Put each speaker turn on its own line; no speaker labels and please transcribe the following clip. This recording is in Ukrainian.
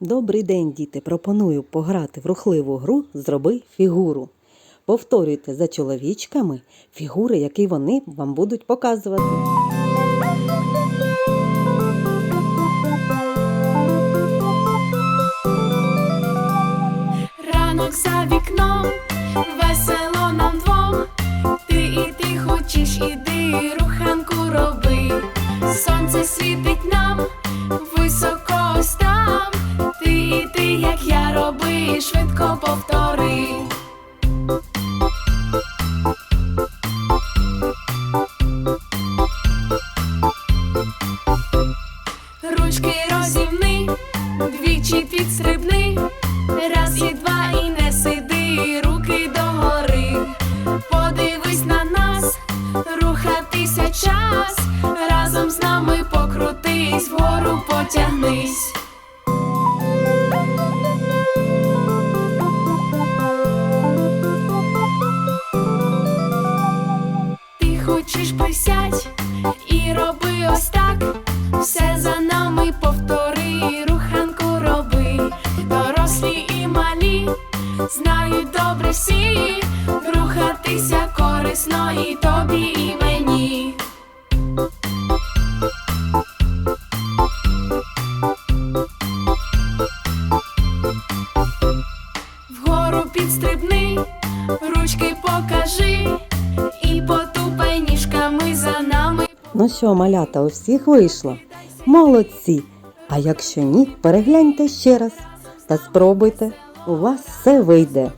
Добрий день, діти! Пропоную пограти в рухливу гру Зроби фігуру. Повторюйте за чоловічками фігури, які вони вам будуть показувати.
Ранок за вікном, весело нам двом. Ти і ти хочеш, іди, руханку роби. Сонце світить нам, роби, швидко повтори. Ручки розімни, двічі підстрибни, раз і два і не сиди, руки догори. Подивись на нас, рухатися час, разом з нами покрутись, вгору потягнись. Хочеш присядь і роби ось так. Все за нами повтори, руханку роби. Дорослі і малі знають добре всі. Рухатися корисно і тобі, і мені. Вгору підстрибни, ручки покажи
Ну що, малята, у всіх вийшло? Молодці! А якщо ні, перегляньте ще раз та спробуйте, у вас все вийде.